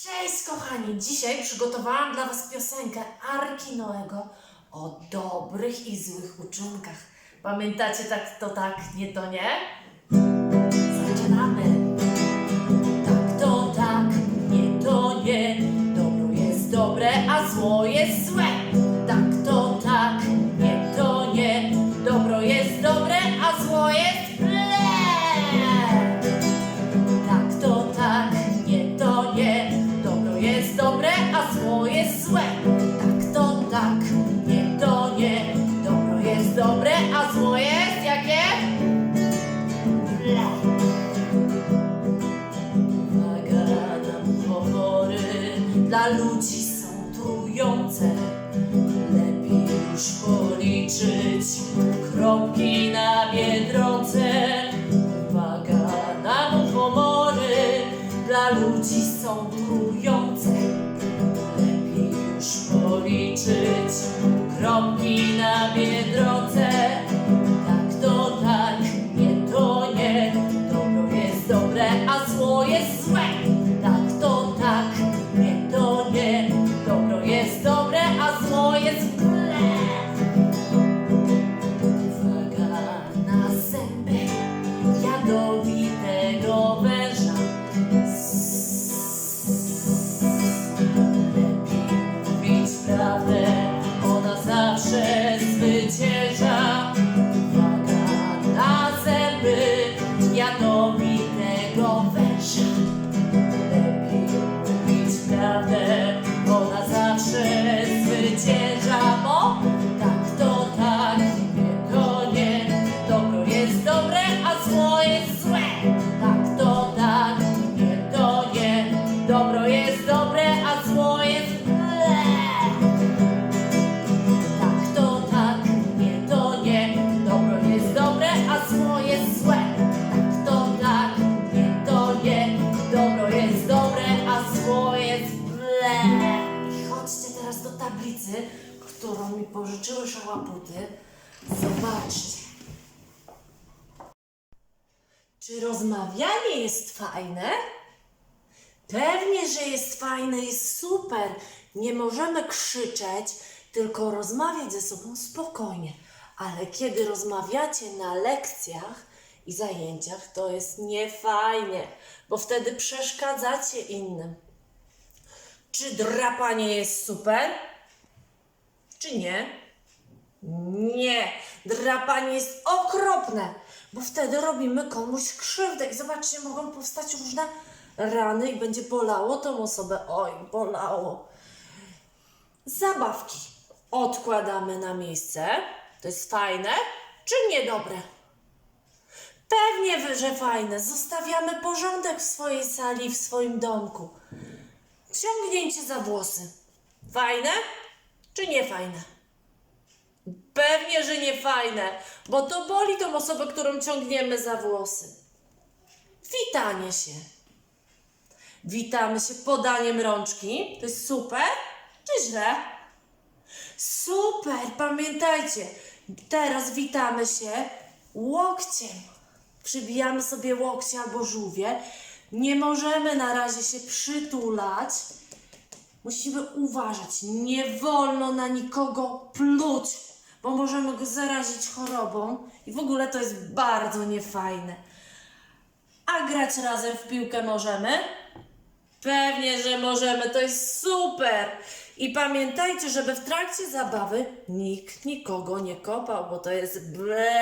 Cześć kochani! Dzisiaj przygotowałam dla Was piosenkę Arki Noego o dobrych i złych uczynkach. Pamiętacie tak to tak, nie to nie? Dla ludzi są trujące. Lepiej już policzyć kropki na biedronce. Uwaga na muchomory, dla ludzi są trujące. Lepiej już policzyć kropki na biedronce. A tablicy, którą mi pożyczyły szałaputy. Zobaczcie. Czy rozmawianie jest fajne? Pewnie, że jest fajne, jest super. Nie możemy krzyczeć, tylko rozmawiać ze sobą spokojnie. Ale kiedy rozmawiacie na lekcjach i zajęciach, to jest niefajnie, bo wtedy przeszkadzacie innym. Czy drapanie jest super? Czy nie? Nie, drapanie jest okropne, bo wtedy robimy komuś krzywdę i zobaczcie, mogą powstać różne rany i będzie bolało tą osobę. Oj, bolało. Zabawki odkładamy na miejsce. To jest fajne czy niedobre? Pewnie, że fajne. Zostawiamy porządek w swojej sali, w swoim domku. Ciągnięcie za włosy. Fajne czy nie fajne? Pewnie, że nie fajne, bo to boli tą osobę, którą ciągniemy za włosy. Witanie się. Witamy się podaniem rączki. To jest super czy źle? Super, pamiętajcie. Teraz witamy się łokciem. Przybijamy sobie łokcie albo żółwie. Nie możemy na razie się przytulać. Musimy uważać. Nie wolno na nikogo pluć, bo możemy go zarazić chorobą i w ogóle to jest bardzo niefajne. A grać razem w piłkę możemy? Pewnie, że możemy, to jest super! I pamiętajcie, żeby w trakcie zabawy nikt nikogo nie kopał, bo to jest ble.